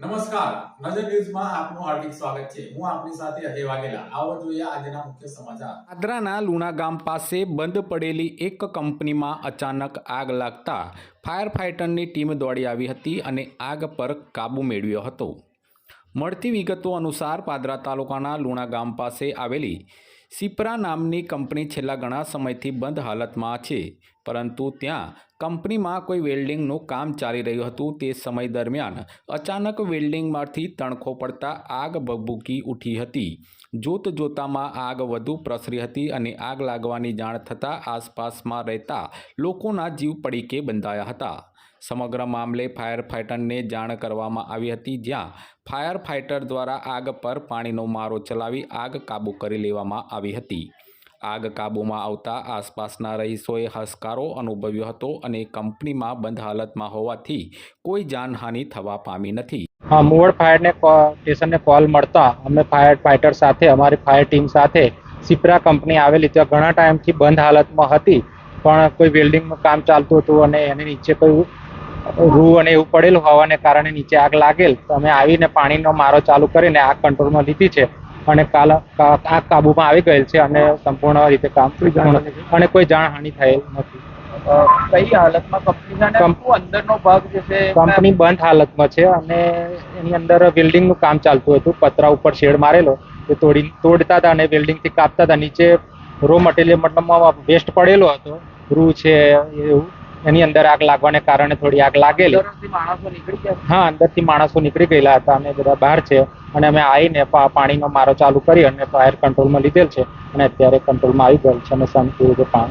નમસ્કાર. નજર ન્યૂઝમાં આપનું હાર્દિક સ્વાગત છે. હું આપની સાથે અજય વાઘેલા. આવો જોઈએ આજના મુખ્ય સમાચાર. આદરાના લુણા ગામ પાસે બંધ પડેલી એક કંપનીમાં અચાનક આગ લાગતા ફાયર ફાઇટરની ટીમ દોડી આવી હતી અને આગ પર કાબૂ મેળવ્યો હતો. મળતી વિગતો અનુસાર પાદરા તાલુકાના લુણા ગામ પાસે આવેલી સિપ્રા નામની કંપની છેલ્લા ઘણા સમયથી બંધ હાલતમાં છે, પરંતુ ત્યાં કંપનીમાં કોઈ વેલ્ડિંગનું કામ ચાલી રહ્યું હતું તે સમય દરમિયાન અચાનક વેલ્ડિંગમાંથી તણખો પડતા આગ ભભૂકી ઉઠી હતી. જોત જોતામાં આગ વધુ પ્રસરી હતી અને આગ લાગવાની જાણ થતાં આસપાસમાં રહેતા લોકોના જીવ પડીકે બંધાયા હતા. સમગ્ર મામલે ફાયર ફાઇટરને જાણ કરવામાં આવી હતી, જ્યાં ફાયર ફાઇટર દ્વારા આગ પર પાણીનો મારો ચલાવી આગ કાબૂ કરી લેવામાં આવી હતી. આગ કાબૂમાં આવતા આસપાસના રહીશોએ હસકારો અનુભવ્યો હતો અને કંપનીમાં બંધ હાલતમાં હોવાથી કોઈ જાનહાનિ થવા પામી નથી. હા મુવડ ફાયરને સ્ટેશનને કોલ મળતા અમે ફાયર ફાઇટર સાથે, અમારી ફાયર ટીમ સાથે સિપ્રા કંપની આવેલી, ત્યાં ઘણા ટાઈમથી બંધ હાલતમાં હતી. પણ કોઈ વેલ્ડિંગનું કામ ચાલતું હતું અને એની નીચે કોઈ રૂ અને એવું પડેલું હોવાને કારણે નીચે આગ લાગેલ. તો અમે આવીને પાણીનો મારો ચાલુ કરીને આગ કંટ્રોલમાં લીધી છે અને કાલ આગ કાબૂમાં આવી ગયેલ છે અને સંપૂર્ણ રીતે કામ અને કોઈ જાનહાનિ થયેલ નથી. કઈ હાલતમાં કંપની અંદરનો ભાગ છે? બંધ હાલતમાં છે અને એની અંદર વેલ્ડિંગનું કામ ચાલતું હતું. પતરા ઉપર શેડ મારેલો. તોડી તોડતા હતા અને વેલ્ડિંગથી કાપતા હતા. નીચે રો મટીરિયલ મતલબમાં વેસ્ટ પડેલો હતો. રૂ છે એવું. એની અંદર આગ લાગવાને કારણે થોડી આગ લાગેલી. હા અંદરથી માણસો નીકળી ગયેલા હતા. અને બધા બહાર છે. અને અમે આવીને પાણીનો મારો ચાલુ કરી અને ફાયર કંટ્રોલમાં લીધેલ છે. અને અત્યારે કંટ્રોલમાં આવી ગયેલ છે અને શાંતિ રીતે પા-